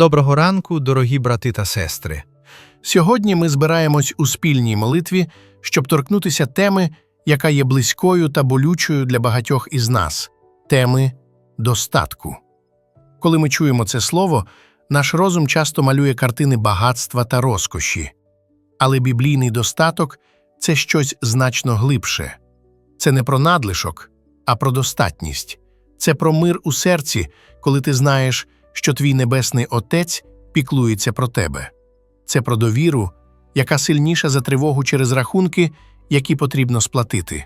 Доброго ранку, дорогі брати та сестри. Сьогодні ми збираємось у спільній молитві, щоб торкнутися теми, яка є близькою та болючою для багатьох із нас теми достатку. Коли ми чуємо це слово, наш розум часто малює картини багатства та розкоші. Але біблійний достаток це щось значно глибше. Це не про надлишок, а про достатність. Це про мир у серці, коли ти знаєш, що твій небесний Отець піклується про тебе. Це про довіру, яка сильніша за тривогу через рахунки, які потрібно сплатити.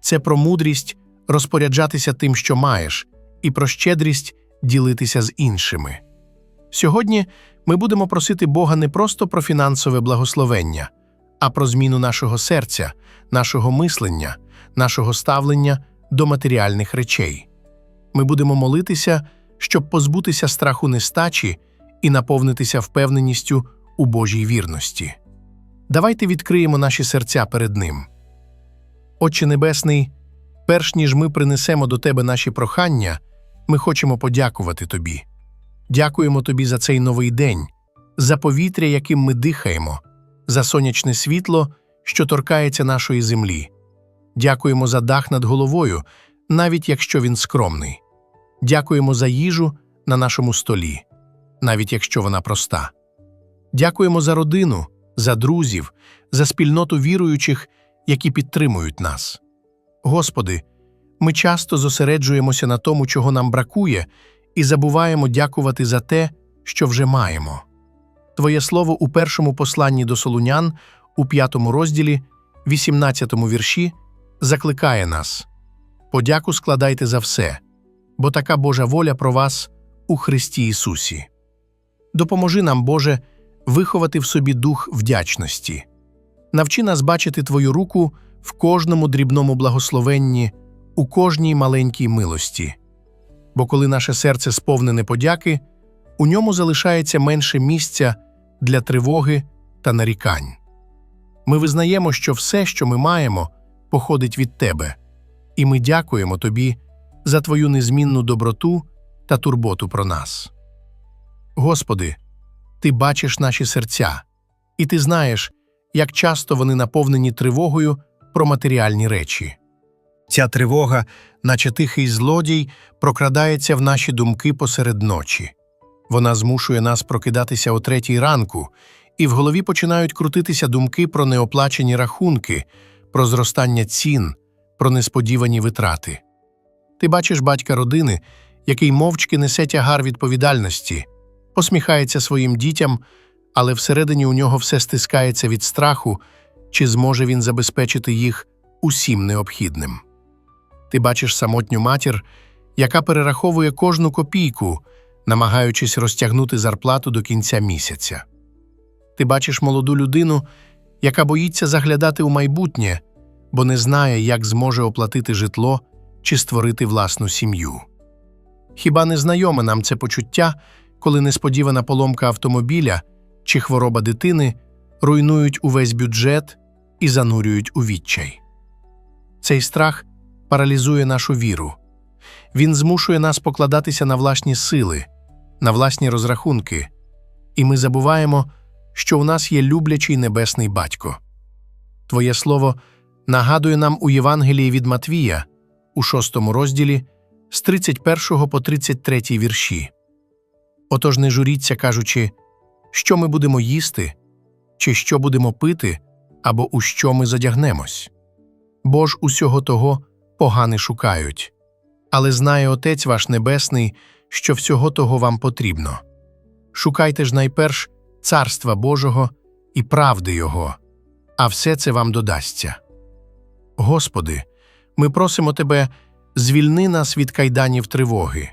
Це про мудрість розпоряджатися тим, що маєш, і про щедрість ділитися з іншими. Сьогодні ми будемо просити Бога не просто про фінансове благословення, а про зміну нашого серця, нашого мислення, нашого ставлення до матеріальних речей. Ми будемо молитися, щоб позбутися страху нестачі і наповнитися впевненістю у Божій вірності. Давайте відкриємо наші серця перед Ним. Отче Небесний, перш ніж ми принесемо до Тебе наші прохання, ми хочемо подякувати Тобі. Дякуємо Тобі за цей новий день, за повітря, яким ми дихаємо, за сонячне світло, що торкається нашої землі. Дякуємо за дах над головою, навіть якщо він скромний. Дякуємо за їжу на нашому столі, навіть якщо вона проста. Дякуємо за родину, за друзів, за спільноту віруючих, які підтримують нас. Господи, ми часто зосереджуємося на тому, чого нам бракує, і забуваємо дякувати за те, що вже маємо. Твоє слово у першому посланні до Солунян, у п'ятому розділі, 18 вірші, закликає нас Подяку складайте за все, бо така Божа воля про вас у Христі Ісусі. Допоможи нам, Боже, виховати в собі дух вдячності. Навчи нас бачити Твою руку в кожному дрібному благословенні, у кожній маленькій милості. Бо коли наше серце сповнене подяки, у ньому залишається менше місця для тривоги та нарікань. Ми визнаємо, що все, що ми маємо, походить від Тебе, і ми дякуємо Тобі за Твою незмінну доброту та турботу про нас. Господи, Ти бачиш наші серця, і Ти знаєш, як часто вони наповнені тривогою про матеріальні речі. Ця тривога, наче тихий злодій, прокрадається в наші думки посеред ночі. Вона змушує нас прокидатися о третій ранку, і в голові починають крутитися думки про неоплачені рахунки, про зростання цін, про несподівані витрати. Ти бачиш батька родини, який мовчки несе тягар відповідальності, посміхається своїм дітям, але всередині у нього все стискається від страху, чи зможе він забезпечити їх усім необхідним. Ти бачиш самотню матір, яка перераховує кожну копійку, намагаючись розтягнути зарплату до кінця місяця. Ти бачиш молоду людину, яка боїться заглядати у майбутнє, бо не знає, як зможе оплатити житло чи створити власну сім'ю. Хіба не знайоме нам це почуття, коли несподівана поломка автомобіля чи хвороба дитини руйнують увесь бюджет і занурюють у відчай? Цей страх паралізує нашу віру. Він змушує нас покладатися на власні сили, на власні розрахунки, і ми забуваємо, що у нас є люблячий небесний батько. Твоє слово нагадує нам у Євангелії від Матвія у шостому розділі з 31 по 33 вірші. Отож не журіться, кажучи, що ми будемо їсти, чи що будемо пити, або у що ми задягнемось. Бо ж усього того погани шукають. Але знає Отець ваш Небесний, що всього того вам потрібно. Шукайте ж найперш Царства Божого і правди Його, а все це вам додасться. Господи, ми просимо Тебе, звільни нас від кайданів тривоги,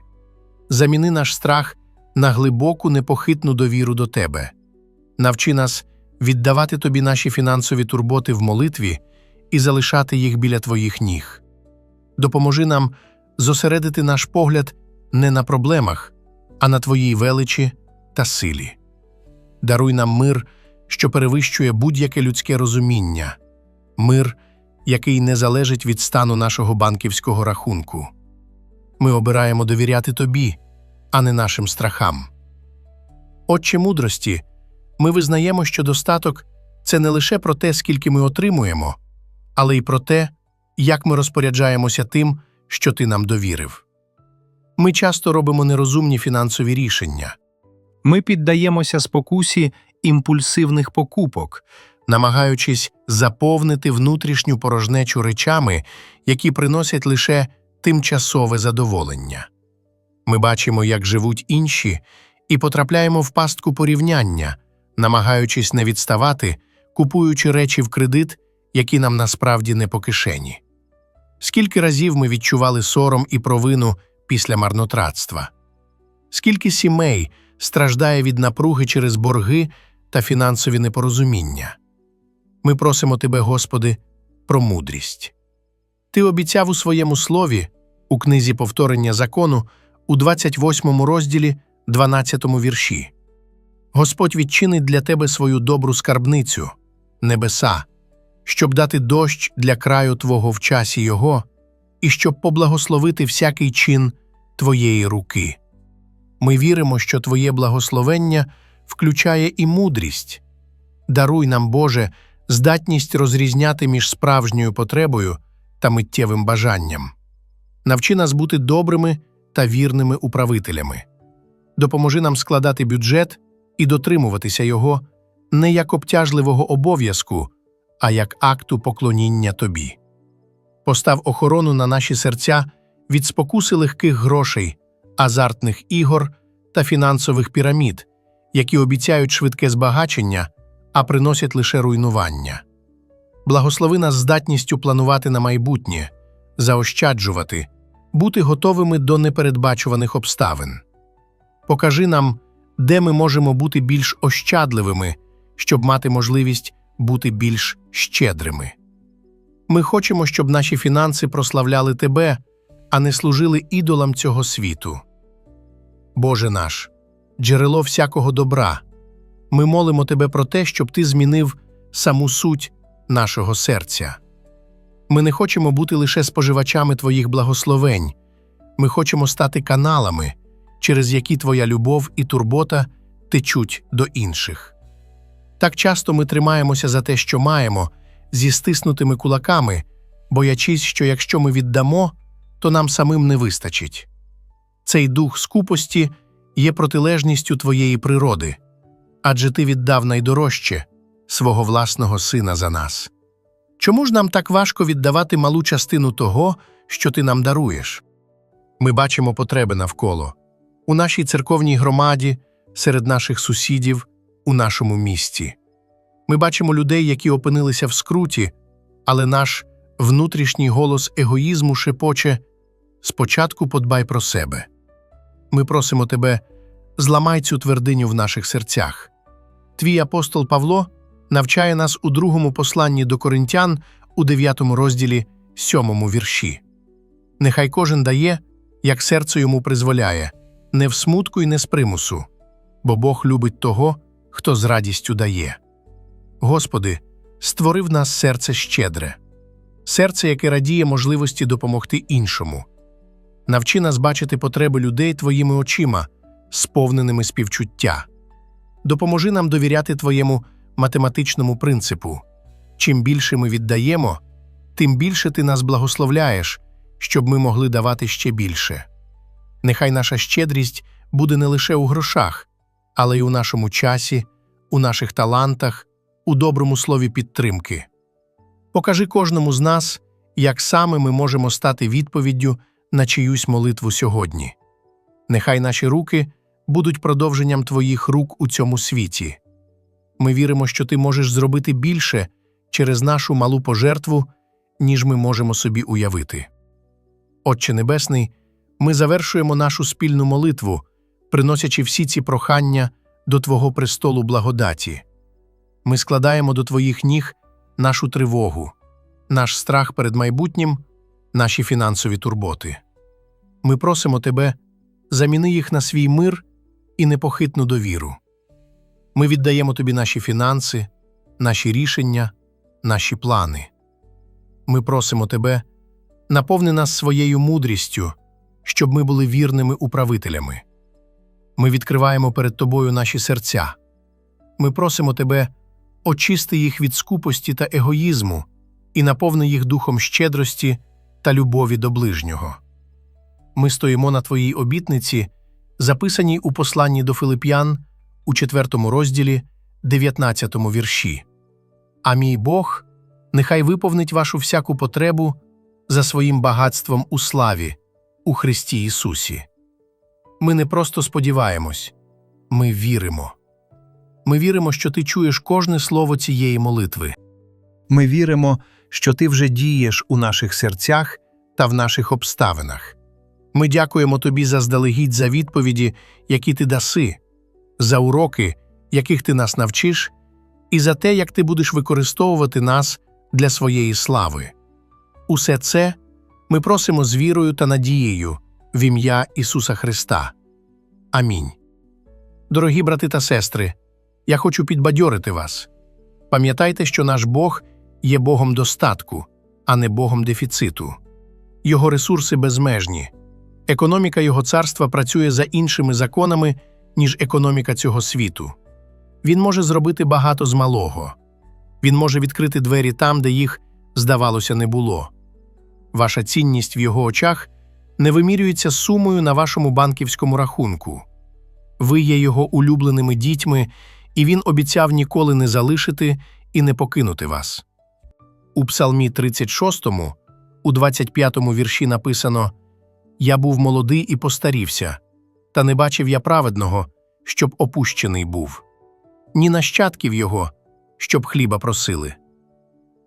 заміни наш страх на глибоку непохитну довіру до Тебе, навчи нас віддавати Тобі наші фінансові турботи в молитві і залишати їх біля Твоїх ніг. Допоможи нам зосередити наш погляд не на проблемах, а на Твоїй величі та силі. Даруй нам мир, що перевищує будь-яке людське розуміння, мир, який не залежить від стану нашого банківського рахунку. Ми обираємо довіряти Тобі, а не нашим страхам. Отче мудрості, ми визнаємо, що достаток це не лише про те, скільки ми отримуємо, але й про те, як ми розпоряджаємося тим, що ти нам довірив. Ми часто робимо нерозумні фінансові рішення, Ми піддаємося спокусі імпульсивних покупок, намагаючись заповнити внутрішню порожнечу речами, які приносять лише тимчасове задоволення. Ми бачимо, як живуть інші, і потрапляємо в пастку порівняння, намагаючись не відставати, купуючи речі в кредит, які нам насправді не по кишені. Скільки разів ми відчували сором і провину після марнотратства? Скільки сімей страждає від напруги через борги та фінансові непорозуміння? Ми просимо Тебе, Господи, про мудрість. Ти обіцяв у своєму слові, у книзі повторення закону, у 28 розділі, 12 вірші. Господь відчинить для тебе свою добру скарбницю, небеса, щоб дати дощ для краю Твого в часі Його, і щоб поблагословити всякий чин Твоєї руки. Ми віримо, що Твоє благословення включає і мудрість. Даруй нам, Боже, здатність розрізняти між справжньою потребою та миттєвим бажанням. Навчи нас бути добрими та вірними управителями. Допоможи нам складати бюджет і дотримуватися його не як обтяжливого обов'язку, а як акту поклоніння Тобі. Постав охорону на наші серця від спокуси легких грошей, азартних ігор та фінансових пірамід, які обіцяють швидке збагачення, а приносять лише руйнування. Благослови нас здатністю планувати на майбутнє, заощаджувати, бути готовими до непередбачуваних обставин. Покажи нам, де ми можемо бути більш ощадливими, щоб мати можливість бути більш щедрими. Ми хочемо, щоб наші фінанси прославляли Тебе, а не служили ідолам цього світу. Боже наш, джерело всякого добра, ми молимо Тебе про те, щоб Ти змінив саму суть нашого серця. Ми не хочемо бути лише споживачами Твоїх благословень, ми хочемо стати каналами, через які Твоя любов і турбота течуть до інших. Так часто ми тримаємося за те, що маємо, зі стиснутими кулаками, боячись, що якщо ми віддамо, то нам самим не вистачить. Цей дух скупості є протилежністю твоєї природи, адже ти віддав найдорожче свого власного сина за нас. Чому ж нам так важко віддавати малу частину того, що ти нам даруєш? Ми бачимо потреби навколо у нашій церковній громаді, серед наших сусідів, у нашому місті. Ми бачимо людей, які опинилися в скруті, але наш внутрішній голос егоїзму шепоче спочатку подбай про себе. Ми просимо тебе, зламай цю твердиню в наших серцях. Твій апостол Павло навчає нас у другому посланні до коринтян у 9 розділі, 7 вірші. Нехай кожен дає, як серце йому призволяє, не в смутку і не з примусу, бо Бог любить того, хто з радістю дає. Господи, створи в нас серце щедре, серце, яке радіє можливості допомогти іншому. Навчи нас бачити потреби людей Твоїми очима, сповненими співчуття. Допоможи нам довіряти Твоєму математичному принципу. Чим більше ми віддаємо, тим більше ти нас благословляєш, щоб ми могли давати ще більше. Нехай наша щедрість буде не лише у грошах, але й у нашому часі, у наших талантах, у доброму слові підтримки. Покажи кожному з нас, як саме ми можемо стати відповіддю на чиюсь молитву сьогодні. Нехай наші руки будуть продовженням Твоїх рук у цьому світі. Ми віримо, що Ти можеш зробити більше через нашу малу пожертву, ніж ми можемо собі уявити. Отче Небесний, ми завершуємо нашу спільну молитву, приносячи всі ці прохання до Твого престолу благодаті. Ми складаємо до Твоїх ніг нашу тривогу, наш страх перед майбутнім, наші фінансові турботи. Ми просимо Тебе, заміни їх на свій мир і непохитну довіру. Ми віддаємо Тобі наші фінанси, наші рішення, наші плани. Ми просимо Тебе, наповни нас своєю мудрістю, щоб ми були вірними управителями. Ми відкриваємо перед тобою наші серця. Ми просимо тебе, очисти їх від скупості та егоїзму і наповни їх духом щедрості та любові до ближнього. Ми стоїмо на твоїй обітниці, записаній у посланні до Филип'ян у 4 розділі, 19 вірші. А мій Бог нехай виповнить вашу всяку потребу за своїм багатством у славі у Христі Ісусі. Ми не просто сподіваємось, ми віримо. Ми віримо, що ти чуєш кожне слово цієї молитви. Ми віримо, що ти вже дієш у наших серцях та в наших обставинах. Ми дякуємо тобі заздалегідь за відповіді, які ти даси, за уроки, яких ти нас навчиш, і за те, як ти будеш використовувати нас для своєї слави. Усе це ми просимо з вірою та надією в ім'я Ісуса Христа. Амінь. Дорогі брати та сестри, я хочу підбадьорити вас. Пам'ятайте, що наш Бог є Богом достатку, а не Богом дефіциту. Його ресурси безмежні. Економіка Його царства працює за іншими законами, ніж економіка цього світу. Він може зробити багато з малого. Він може відкрити двері там, де їх, здавалося, не було. Ваша цінність в його очах не вимірюється сумою на вашому банківському рахунку. Ви є його улюбленими дітьми, і він обіцяв ніколи не залишити і не покинути вас. У Псалмі 36, у 25 вірші написано Я був молодий і постарівся, та не бачив я праведного, щоб опущений був, ні нащадків його, щоб хліба просили.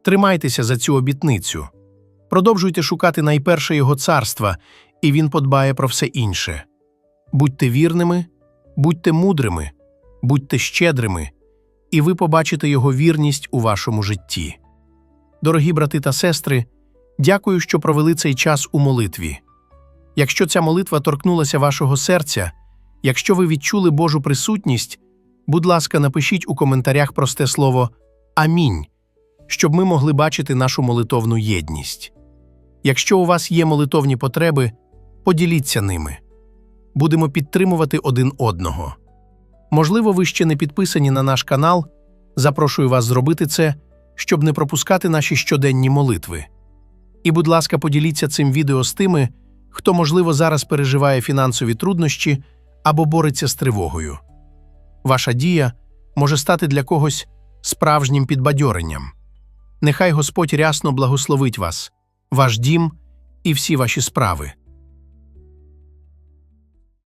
Тримайтеся за цю обітницю. Продовжуйте шукати найперше Його царства, і Він подбає про все інше. Будьте вірними, будьте мудрими, будьте щедрими, і ви побачите Його вірність у вашому житті. Дорогі брати та сестри, дякую, що провели цей час у молитві. Якщо ця молитва торкнулася вашого серця, якщо ви відчули Божу присутність, будь ласка, напишіть у коментарях просте слово Амінь, щоб ми могли бачити нашу молитовну єдність. Якщо у вас є молитовні потреби, поділіться ними. Будемо підтримувати один одного. Можливо, ви ще не підписані на наш канал. Запрошую вас зробити це, щоб не пропускати наші щоденні молитви. І, будь ласка, поділіться цим відео з тими, хто, можливо, зараз переживає фінансові труднощі або бореться з тривогою. Ваша дія може стати для когось справжнім підбадьоренням. Нехай Господь рясно благословить вас, ваш дім і всі ваші справи.